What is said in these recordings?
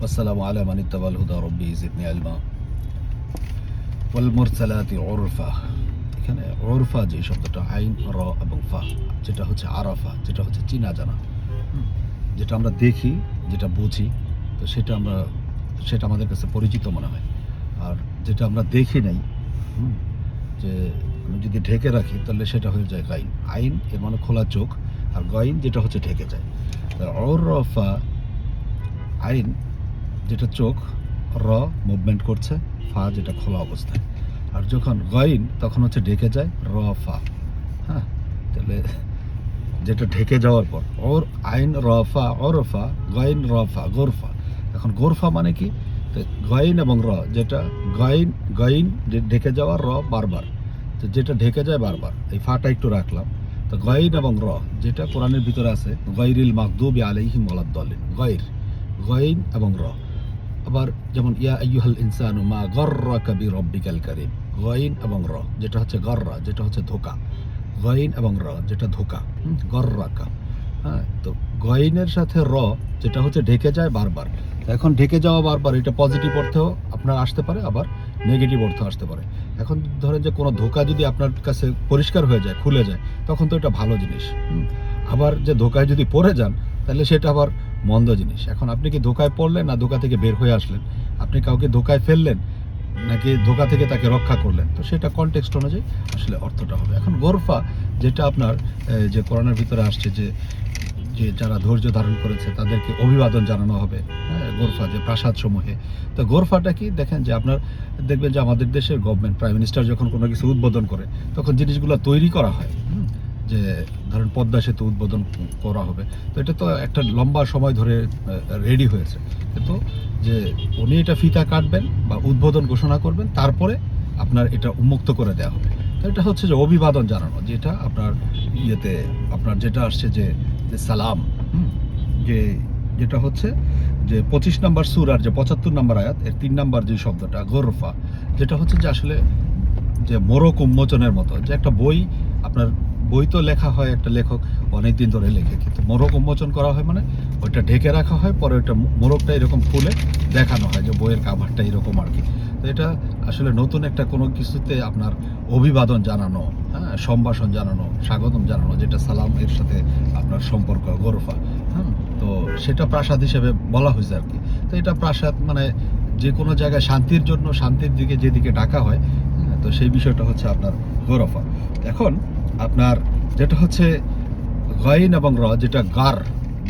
والسلام على من اتبع الهدى ربي زدني علما والمرسلات عرفا এখানে ওরফা যে শব্দটা আইন র এবং ফা যেটা হচ্ছে আরাফা যেটা হচ্ছে চিনা জানা হুম, যেটা আমরা দেখি যেটা বুঝি তো সেটা আমরা সেটা আমাদের কাছে পরিচিত মনে হয় আর যেটা আমরা দেখি নাই হুম, যে আমি যদি ঢেকে রাখি তাহলে সেটা হয়ে যায় গাইন আইন এর মানে খোলা চোখ আর গাইন যেটা হচ্ছে ঢেকে যায় ওরফা আইন যেটা চোখ, র মুভমেন্ট করছে, ফা যেটা খোলা অবস্থায়। আর যখন গইন, তখন হচ্ছে ঢেকে যায়, র, ফা। হ্যাঁ? তাহলে যেটা ঢেকে যাওয়ার পর, ওর আইন রফা ওরফা গইন রফা গোরফা এখন গোরফা মানে কি? গইন এবং র, যেটা গইন গইন যে ঢেকে যাওয়া, র বারবার। তো যেটা ঢেকে যায় বারবার, এই ফাটা একটু রাখলাম। তো গইন এবং র, যেটা কোরআনের ভিতরে আছে গৈরিল মাকদুবি আলাইহিম ওয়ালাদ্দালিন, গইর। গইন এবং র। আবার যেমন, ইয়া আইয়ুহাল ইনসানু মা গর্রাকা বি রব্বিকাল কারীম। গইন এবং র, যেটা হচ্ছে গর্রা, যেটা হচ্ছে ধোকা। গইন এবং র, যেটা ধোকা। গর্রাকা। হ্যাঁ তো গইনের সাথে র, যেটা হচ্ছে ঢেকে যায় বারবার। এখন ঢেকে যাওয়া বারবার, এটা পজিটিভ অর্থেও আপনার আসতে পারে, আবার নেগেটিভ অর্থ আসতে পারে। এখন ধরেন যে কোনো ধোকা যদি আপনার কাছে পরিষ্কার হয়ে যায়, খুলে যায়, তখন তো এটা ভালো জিনিস। আবার যে ধোকায় যদি পড়ে যান, তাহলে সেটা আবার মন্দ জিনিস। এখন আপনি কি ধোকায় পড়লেন না ধোকা থেকে বের হয়ে আসলেন? আপনি কাউকে ধোকায় ফেললেন নাকি ধোকা থেকে তাকে রক্ষা করলেন? তো সেটা কনটেক্সট অনুযায়ী আসলে অর্থটা হবে। এখন গোরফা যেটা আপনার যে করোনার ভিতরে আসছে যে যে যারা ধৈর্য ধারণ করেছে তাদেরকে অভিবাদন জানানো হবে হ্যাঁ গোরফা যে প্রাসাদ সমূহে তো গোরফাটা কি? দেখেন যে আপনার, দেখবেন যে আমাদের দেশের গভর্নমেন্ট প্রাইম মিনিস্টার যখন কোনো কিছু উদ্বোধন করে, তখন জিনিসগুলো তৈরি করা হয়। যে ধরেন পদ্মা সেতু উদ্বোধন করা হবে, তো এটা তো একটা লম্বা সময় ধরে রেডি হয়েছে। কিন্তু যে উনি এটা ফিতা কাটবেন বা উদ্বোধন ঘোষণা করবেন, তারপরে আপনার এটা উন্মুক্ত করে দেওয়া হবে। তো এটা হচ্ছে যে অভিবাদন জানানো, যেটা আপনার ইয়েতে, আপনার যেটা আসছে যে সালাম যে যেটা হচ্ছে যে পঁচিশ নাম্বার সুর আর যে পঁচাত্তর নাম্বার আয়াত, এর তিন নাম্বার যে শব্দটা, গোরফা, যেটা হচ্ছে যে আসলে যে মোরক উন্মোচনের মতো, যে একটা বই আপনার বই তো লেখা হয় একটা লেখক অনেক দিন ধরে লেখে কিন্তু মোরক উন্মোচন করা হয় মানে ওইটা ঢেকে রাখা হয় পরে ওইটা মোরগটা এরকম খুলে দেখানো হয় যে বইয়ের কাভারটা এরকম আর কি। তো এটা আসলে নতুন একটা কোনো কিছুতে আপনার অভিবাদন জানানো হ্যাঁ সম্ভাষণ জানানো স্বাগতম জানানো যেটা সালাম এর সাথে আপনার সম্পর্ক গোরফা হ্যাঁ তো সেটা প্রাসাদ হিসেবে বলা হয়েছে আর কি। তো এটা প্রাসাদ মানে যে কোনো জায়গায় শান্তির জন্য শান্তির দিকে যেদিকে ডাকা হয় হ্যাঁ, তো সেই বিষয়টা হচ্ছে আপনার গোরফা। এখন আপনার যেটা হচ্ছে গইন এবং র, যেটা গার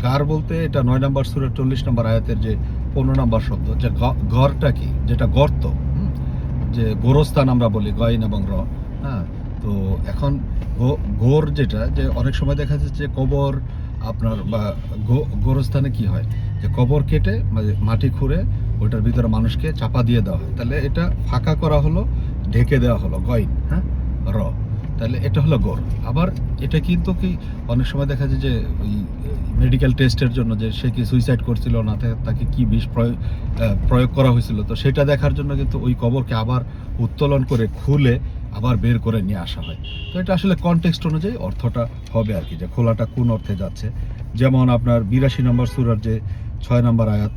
গার বলতে এটা নয় নম্বর সুরের চল্লিশ নম্বর আয়াতের যে পনেরো নম্বর শব্দ, যে গড়টা কি? যেটা গর্ত যে গোরস্থান আমরা বলি গইন এবং র হ্যাঁ? তো এখন গোর যেটা, যে অনেক সময় দেখা যাচ্ছে কবর আপনার বা গোরস্থানে কি হয়? যে কবর কেটে মানে মাটি খুঁড়ে, ওইটার ভিতরে মানুষকে চাপা দিয়ে দেওয়া হয়। তাহলে এটা ফাঁকা করা হলো, ঢেকে দেওয়া হলো গইন হ্যাঁ? র। তাহলে এটা হলো গোর আবার এটা কিন্তু কি, অনেক সময় দেখা যায় যে ওই মেডিকেল টেস্টের জন্য যে সে কি সুইসাইড করছিল না তাকে কি বিষ প্রয়োগ প্রয়োগ করা হয়েছিল, তো সেটা দেখার জন্য কিন্তু ওই কবরকে আবার উত্তোলন করে খুলে আবার বের করে নিয়ে আসা হয়। তো এটা আসলে কনটেক্সট অনুযায়ী অর্থটা হবে আর কি, যে খোলাটা কোন অর্থে যাচ্ছে। যেমন আপনার বিরাশি নম্বর সুরার যে ছয় নম্বর আয়াত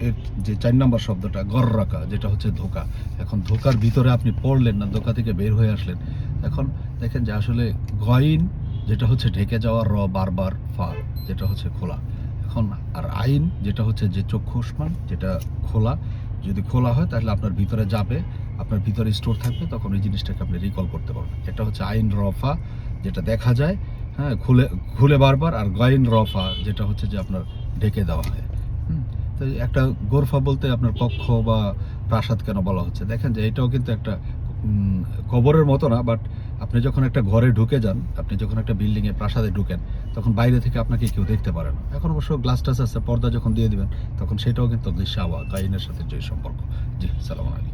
এর যে চার নম্বর শব্দটা গর রাখা, যেটা হচ্ছে ধোকা। এখন ধোকার ভিতরে আপনি পড়লেন না, ধোকা থেকে বের হয়ে আসলেন। এখন দেখেন যে আসলে গইন, যেটা হচ্ছে ঢেকে যাওয়ার র বারবার ফা, যেটা হচ্ছে খোলা। এখন আর আইন, যেটা হচ্ছে যে চক্ষুষ্মান যেটা খোলা। যদি খোলা হয়, তাহলে আপনার ভিতরে যাবে, আপনার ভিতরে স্টোর থাকবে, তখন ওই জিনিসটাকে আপনি রিকল করতে পারবেন। এটা হচ্ছে আইন রফা যেটা দেখা যায় হ্যাঁ খুলে খুলে বারবার, আর গইন রফা যেটা হচ্ছে যে আপনার ঢেকে দেওয়া হয়। তো একটা গোরফা বলতে আপনার কক্ষ বা প্রাসাদ কেন বলা হচ্ছে? দেখেন যে এটাও কিন্তু একটা কবরের মতো না বাট আপনি যখন একটা ঘরে ঢুকে যান আপনি যখন একটা বিল্ডিংয়ে প্রাসাদে ঢুকেন তখন বাইরে থেকে আপনাকে কেউ দেখতে পারে না। এখন অবশ্য গ্লাস টাস আছে পর্দা যখন দিয়ে দিবেন তখন সেটাও কিন্তু দৃশ্য আওয়া গাইনের সাথে যে সম্পর্ক। জি সালাম আলাইকুম।